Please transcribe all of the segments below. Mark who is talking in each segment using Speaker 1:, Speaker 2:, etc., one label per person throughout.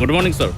Speaker 1: Good morning sir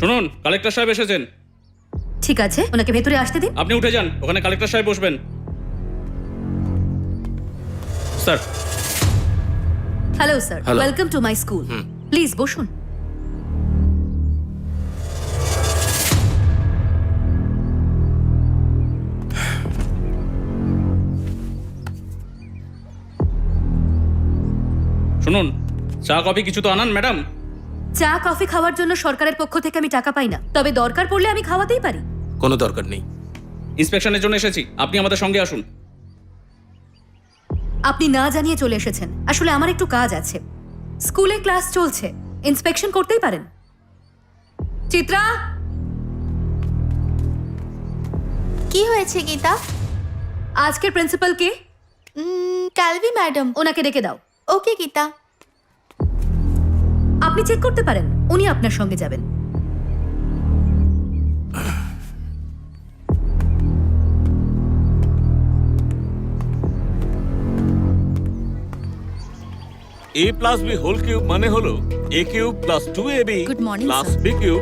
Speaker 1: শুনুন collector সাহেব এসেছেন।
Speaker 2: ঠিক আছে ওনাকে ভেতরে আসতে দিন।
Speaker 1: আপনি উঠে যান ওখানে কালেক্টর সাহেব বসবেন। Sir.
Speaker 2: Hello sir
Speaker 3: Hello.
Speaker 2: Welcome to my school please বসুন।
Speaker 1: শুনুন চা কফি কিছু তো আনান ম্যাডাম।
Speaker 2: চা কফি খাওয়ার জন্য সরকারের পক্ষ থেকে আমি টাকা পাই না। তবে দরকার পড়লে আমি খাওয়াতেই পারি।
Speaker 3: কোনো দরকার নেই।
Speaker 1: ইন্সপেকশনের জন্য এসেছি। আপনি আমাদের সঙ্গে আসুন।
Speaker 2: আপনি না জানিয়ে চলে এসেছেন। আসলে আমার একটু কাজ আছে। স্কুলে ক্লাস চলছে। ইন্সপেকশন করতেই পারেন। চিত্রা!
Speaker 4: কি হয়েছে গীতা?
Speaker 2: আজকের প্রিন্সিপাল কে?
Speaker 4: উম, কালভি ম্যাডাম।
Speaker 2: ওনাকে ডেকে দাও।
Speaker 4: ওকে গীতা।
Speaker 2: আপনি চেক করতে পারেন উনি আপনার সঙ্গে যাবেন।
Speaker 5: A plus B whole cube মানে হলো A cube plus two A B plus. B cube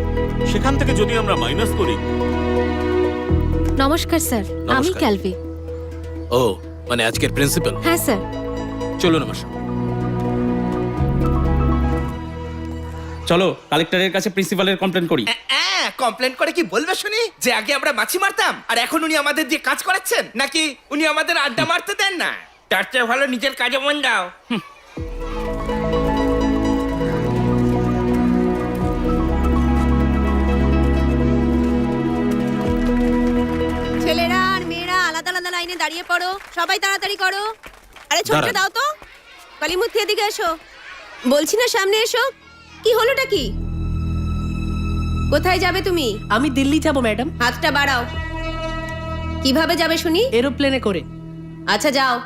Speaker 5: সেখান থেকে যদি আমরা মাইনাস করি।
Speaker 6: নমস্কার স্যার আমি। ক্যালভি
Speaker 3: ও মানে আজকের প্রিন্সিপাল
Speaker 6: হ্যাঁ স্যার
Speaker 3: চলুন আমার সঙ্গে।
Speaker 1: চলো কালেক্টরের কাছে প্রিন্সিপালের কমপ্লেন করি।
Speaker 7: কমপ্লেন করে কি বলবে শুনি? যে আগে আমরা মাছি মারতাম আর এখন উনি আমাদের দিয়ে কাজ করাচ্ছেন? নাকি উনি আমাদের আড্ডা মারতে দেন না? তার চেয়ে ভালো নিজের কাজে মন দাও।
Speaker 8: ছেলেরা আর মেয়েরা আলাদা আলাদা লাইনে দাঁড়িয়ে পড়ো। সবাই তাড়াতাড়ি করো। আরে ছোটটা
Speaker 3: দাঁড়ান।
Speaker 8: দাও তো। কালিমূর্তি এদিকে এসো। বলছি না সামনে এসো। কি হলোটা কি? কোথায় যাবে তুমি?
Speaker 9: আমি দিল্লি যাব ম্যাডাম।
Speaker 8: হাতটা বাড়াও। কীভাবে যাবে শুনি?
Speaker 9: এরোপ্লেনে করে।
Speaker 8: আচ্ছা যাও।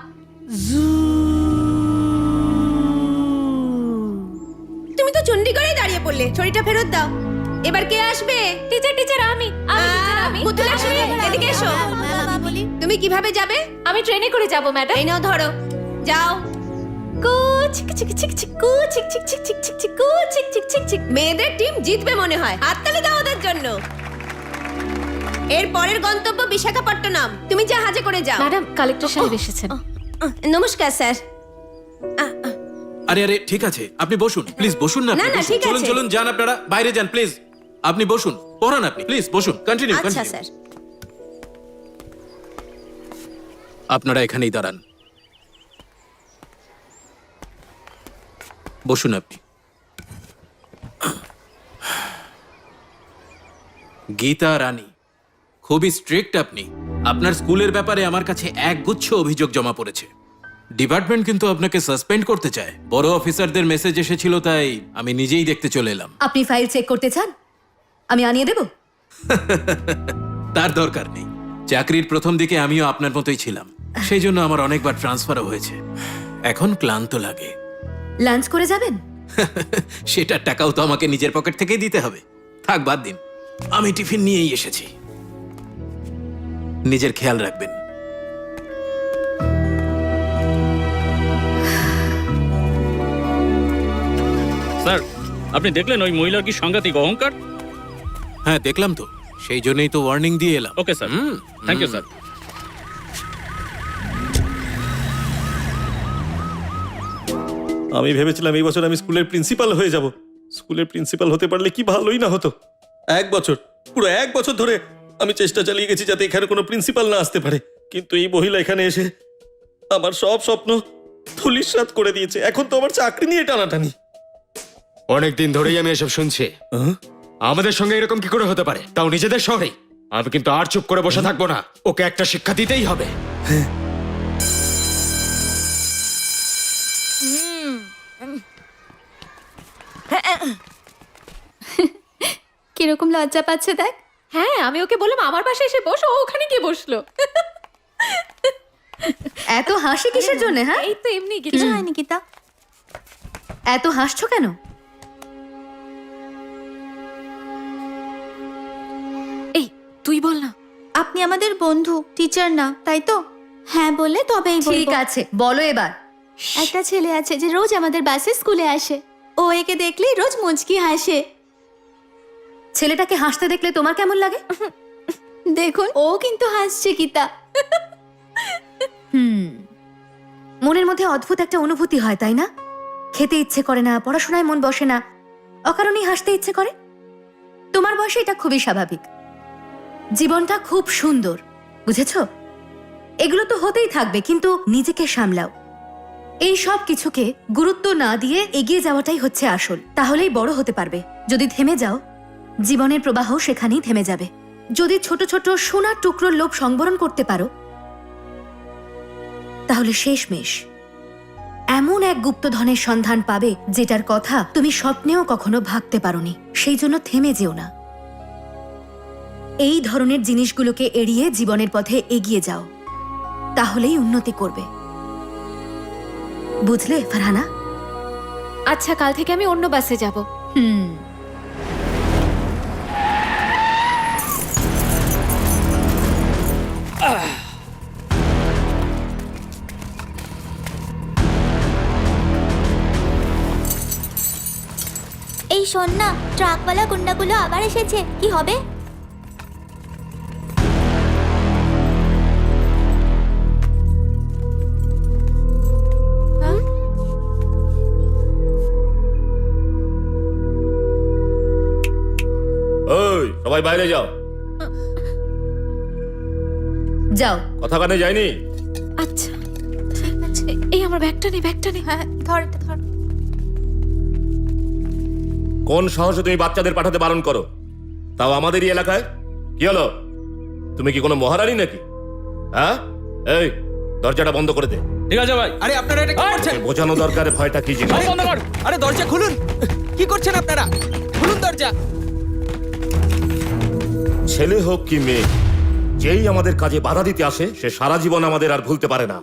Speaker 8: তুমি তো চণ্ডীগড়েই দাঁড়িয়ে পড়লে। ছড়িটা ফেরত দাও। এবার কে আসবে?
Speaker 6: টিচার টিচার আমি। আমি টিচার আমি।
Speaker 8: পুতুল আসবে? এদিকে এসো। তুমি কীভাবে যাবে?
Speaker 6: আমি ট্রেনে করে যাব ম্যাডাম।
Speaker 8: এই নাও ধরো। যাও।
Speaker 6: কু চিক চিক চিক চিক কু চিক চিক চিক চিক চিক চিক চিক চিক চিক চিক
Speaker 8: মেয়েদের টিম জিতবে মনে হয় হাততালি দাও ওদের জন্য এর পরের গন্তব্য বিশাখাপট্টনম তুমি জাহাজে করে যাও
Speaker 6: ম্যাডাম কালেক্টর সাহেব এসেছেন
Speaker 8: নমস্কার স্যার
Speaker 3: আরে আরে ঠিক আছে আপনি বসুন প্লিজ বসুন না
Speaker 8: না,
Speaker 3: আপনি,
Speaker 8: না,
Speaker 3: বসুন।
Speaker 8: ঠিক
Speaker 3: চলুন
Speaker 8: আছে।
Speaker 3: চলুন যান আপনারা বাইরে যান প্লিজ আপনি বসুন পড়ান আপনি প্লিজ বসুন কন্টিনিউ
Speaker 8: আচ্ছা
Speaker 3: কন্টিনিউ
Speaker 8: স্যার
Speaker 3: আপনারা এখানেই দাঁড়ান বসুন আপনি। গীতা রানী খুবই স্ট্রিক্ট আপনি। আপনার স্কুলের ব্যাপারে আমার কাছে একগুচ্ছ অভিযোগ জমা পড়েছে। ডিপার্টমেন্ট কিন্তু আপনাকে সাসপেন্ড করতে চায়। বড় অফিসারদের মেসেজ এসেছিল তাই আমি নিজেই দেখতে চলে এলাম।
Speaker 2: আপনি ফাইল চেক করতে চান? আমি আনিয়ে দেব?
Speaker 3: তার দরকার নেই। চাকরির প্রথম দিকে আমিও আপনার মতোই ছিলাম। সেই জন্য আমার অনেকবার ট্রান্সফারও হয়েছে। এখন ক্লান্ত লাগে।
Speaker 2: লাঞ্চ করে যাবেন?
Speaker 3: সেটার টাকাও তো আমাকে নিজের পকেট থেকেই দিতে হবে। থাক বাদ দিন। আমি টিফিন নিয়েই এসেছি। নিজের খেয়াল রাখবেন।
Speaker 1: স্যার আপনি দেখলেন ওই মহিলার কি সাংঘাতিক অহংকার?
Speaker 3: হ্যাঁ দেখলাম তো। সেই জন্যই তো ওয়ার্নিং দিয়ে এলাম।
Speaker 1: Okay sir
Speaker 3: hmm,
Speaker 1: thank you sir
Speaker 10: আমি ভেবেছিলাম এই বছর আমি স্কুলের প্রিন্সিপাল হয়ে যাব। স্কুলের প্রিন্সিপাল হতে পারলে কি ভালোই না হতো। এক বছর পুরো এক বছর ধরে আমি চেষ্টা চালিয়ে গেছি যাতে এখানে কোনো প্রিন্সিপাল না আসতে পারে। কিন্তু এই মহিলা এখানে এসে আমার সব স্বপ্ন ধুলিস্বাত করে দিয়েছে। এখন তো আমার চাকরি নিয়ে টানাটানি।
Speaker 11: অনেক দিন ধরেই আমি এসব শুনছি।
Speaker 10: হ্যাঁ?
Speaker 11: আমাদের সঙ্গে এরকম কি করে হতে পারে? তাও নিজেদের শহরে। আমি কিন্তু আর চুপ করে বসে থাকব না। ওকে একটা শিক্ষা দিতেই হবে।
Speaker 4: কীরকম লজ্জা পাচ্ছে দেখ।
Speaker 6: হ্যাঁ আমি ওকে বললাম আমার পাশে এসে বসো ও ওখানে গিয়ে বসল।
Speaker 2: এত হাসি কিসের জন্য হ্যাঁ?
Speaker 6: এই তো এমনি
Speaker 4: কিছু হয়নি গীতা।
Speaker 2: এত হাসছো কেন?
Speaker 6: এই তুই বল না।
Speaker 2: আপনি
Speaker 4: আপনি আমাদের বন্ধু টিচার না তাই তো? হ্যাঁ বললে তবেই
Speaker 2: ঠিক
Speaker 4: বলব
Speaker 2: আছে বলো এবার।
Speaker 4: একটা ছেলে আছে যে রোজ আমাদের বাসে স্কুলে আসে। ও একে দেখলেই রোজ মুচকি হাসে।
Speaker 2: ছেলেটাকে হাসতে দেখলে তোমার কেমন লাগে?
Speaker 4: দেখুন ও কিন্তু হাসছে গীতা।
Speaker 2: হুম মনের মধ্যে অদ্ভুত একটা অনুভূতি হয় তাই না? খেতে ইচ্ছে করে না পড়াশোনায় মন বসে না অকারণেই হাসতে ইচ্ছে করে? তোমার বয়সে এটা খুবই স্বাভাবিক। জীবনটা খুব সুন্দর বুঝেছ? এগুলো তো হতেই থাকবে কিন্তু নিজেকে সামলাও। এই সব কিছুকে গুরুত্ব না দিয়ে এগিয়ে যাওয়াটাই হচ্ছে আসল। তাহলেই বড় হতে পারবে। যদি থেমে যাও, জীবনের প্রবাহ সেখানেই থেমে যাবে। যদি ছোট ছোট সোনার টুকরোর লোভ সংবরণ করতে পারো, তাহলে শেষমেশ এমন এক গুপ্তধনের সন্ধান পাবে যেটার কথা তুমি স্বপ্নেও কখনো ভাবতে পারোনি। সেই জন্য থেমে যেও না। এই ধরনের জিনিসগুলোকে এড়িয়ে জীবনের পথে এগিয়ে যাও। তাহলেই উন্নতি করবে। বুঝলে ফারহানা?
Speaker 6: আচ্ছা কাল থেকে আমি অন্য বাসে যাব।
Speaker 2: হুম।
Speaker 4: এই শোন না ট্রাকওয়ালা গুন্ডাগুলো আবার এসেছে কি হবে?
Speaker 5: সবাই বাইরে যাও।
Speaker 2: যাও।
Speaker 5: কথা কানে যায়নি?
Speaker 6: আচ্ছা এই আমার ব্যাগটা নে ব্যাগটা নে।
Speaker 4: হ্যাঁ ধর এটা ধর।
Speaker 5: কোন সাহসে তুমি বাচ্চাদের পাঠাতে বারণ করো? তাও আমাদেরই এলাকায়? কি হলো? তুমি কি কোনো মহারানী নাকি? হ্যাঁ? এই দরজাটা বন্ধ করে দে।
Speaker 1: ঠিক আছে ভাই।
Speaker 7: আরে আপনারা এটা কি করছেন?
Speaker 5: বোঝানো দরকার ভয়টা কি জিনিস?
Speaker 1: আরে বন্ধ কর।
Speaker 7: আরে দরজা খুলুন। কি করছেন আপনারা? খুলুন দরজা।
Speaker 5: ছেলে হোক কি মেয়ে যেই আমাদের কাজে বাধা দিতে আসে সে সারা জীবন আমাদের আর ভুলতে পারে না।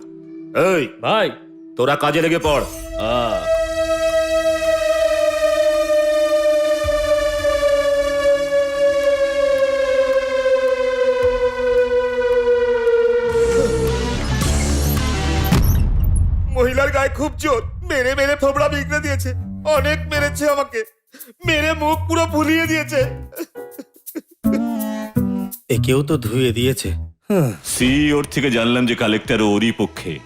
Speaker 5: এই
Speaker 1: ভাই।
Speaker 5: তোরা কাজে লেগে পড়।
Speaker 1: আহ,
Speaker 5: মহিলার গায়ে খুব জোর মেরে মেরে থোবড়া বিগড়ে দিয়েছে। অনেক মেরেছে আমাকে। মেরে মুখ পুরো ভুলিয়ে দিয়েছে।
Speaker 10: একেও তো ধুয়ে দিয়েছে।
Speaker 12: সি ওর থেকে জানলাম যে কালেক্টর ওরই পক্ষে।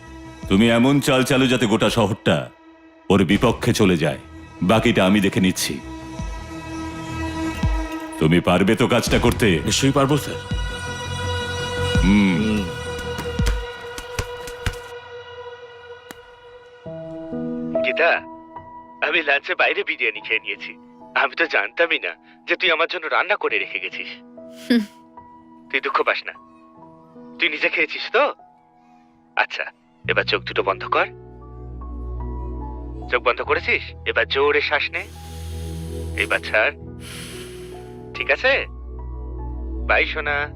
Speaker 12: তুমি এমন চাল চালু যাতে গোটা শহরটা ওর বিপক্ষে চলে যায়। বাকিটা আমি দেখে নিচ্ছি। তুমি পারবে তো কাজটা করতে?
Speaker 5: নিশ্চয়ই পারব স্যার।
Speaker 12: হুম।
Speaker 7: গীতা আমি লাঞ্চে বাইরে বিরিয়ানি খেয়ে নিয়েছি। আমি তো জানতামই না যে তুই আমার জন্য রান্না করে রেখে গেছিস। তুই দুঃখ পাস না। তুই নিজে খেয়েছিস তো? আচ্ছা এবার চোখ দুটো বন্ধ কর। চোখ বন্ধ করেছিস? এবার জোরে শ্বাস নে। এবার ছাড়। ঠিক আছে? বাই, সোনা।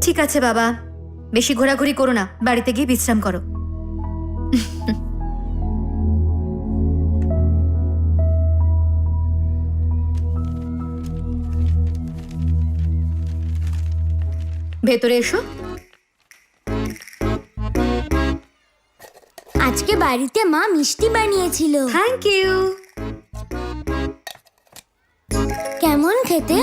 Speaker 2: ঠিক আছে, বাবা। বেশি ঘোরাঘুরি করো না। বাড়িতে গিয়ে বিশ্রাম করো। ভেতরে এসো।
Speaker 4: আজকে বাড়িতে মা মিষ্টি বানিয়েছিল।
Speaker 2: থ্যাংক ইউ
Speaker 4: কেমন খেতে?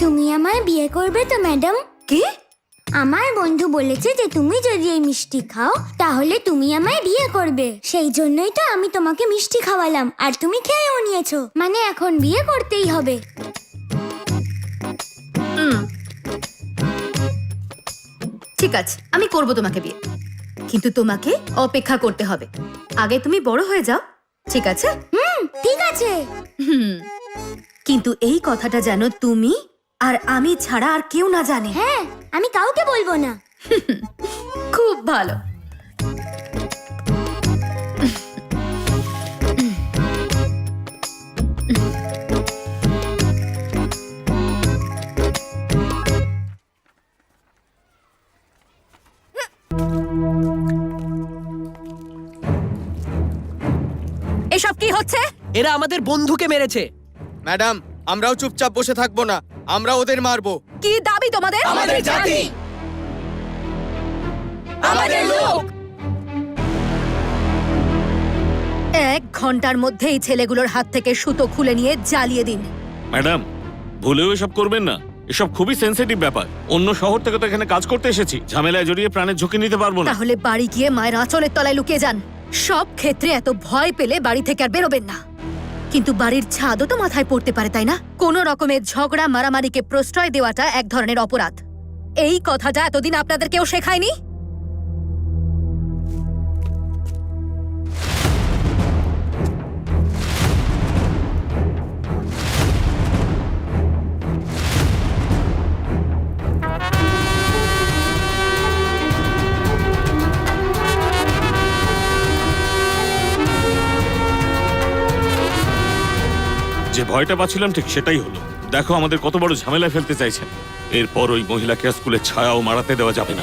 Speaker 4: তুমি আমায় বিয়ে করবে তো ম্যাডাম?
Speaker 2: কি?
Speaker 4: আমার বন্ধু বলেছে যে তুমি যদি এই মিষ্টি খাও তাহলে তুমি আমায় বিয়ে করবে। সেই জন্যই তো আমি তোমাকে মিষ্টি খাওয়ালাম আর তুমি খেয়েও নিয়েছো। মানে এখন বিয়ে করতেই হবে।
Speaker 2: ঠিক আছে আমি করব তোমাকে বিয়ে। কিন্তু তোমাকে অপেক্ষা করতে হবে। আগে তুমি বড় হয়ে যাও ঠিক আছে?
Speaker 4: হুম ঠিক আছে।
Speaker 2: হুম। কিন্তু এই কথাটা যেন তুমি আর আমি ছাড়া আর কেউ না জানে।
Speaker 4: হ্যাঁ আমি কাউকে বলব না।
Speaker 2: খুব ভালো।
Speaker 7: এরা আমাদের বন্ধুকে মেরেছে। ম্যাডাম আমরাও চুপচাপ বসে থাকব না।
Speaker 9: আমরা ওদের মারবো।
Speaker 2: কি দাবি তোমাদের?
Speaker 9: আমাদের জাতি।
Speaker 2: আমাদের লোক। এক ঘণ্টার মধ্যে এই ছেলেগুলোর হাত থেকে সুতো খুলে নিয়ে জ্বালিয়ে দিন।
Speaker 13: ম্যাডাম ভুলেও এসব করবেন না। এসব খুবই সেনসিটিভ ব্যাপার। অন্য শহর থেকে তো এখানে কাজ করতে এসেছি। ঝামেলায় জড়িয়ে প্রাণের ঝুঁকি নিতে পারব না।
Speaker 2: তাহলে বাড়ি গিয়ে মায়ের আঁচলের তলায় লুকিয়ে যান। সব ক্ষেত্রে এত ভয় পেলে বাড়ি থেকে আর বেরোবেন না। কিন্তু বাড়ির ছাদও তো মাথায় পড়তে পারে, তাই না? কোন রকমের ঝগড়া, মারামারিকে প্রশ্রয় দেওয়াটা এক ধরনের অপরাধ। এই কথাটা এতদিন আপনাদের কেউ শেখায়নি?
Speaker 13: ভয়টা পাচ্ছিলাম ঠিক সেটাই হলো। দেখো আমাদের কত বড় ঝামেলায় ফেলতে চাইছেন। এরপর ওই মহিলাকে স্কুলে স্কুলের ছায়াও মারাতে দেওয়া যাবে না।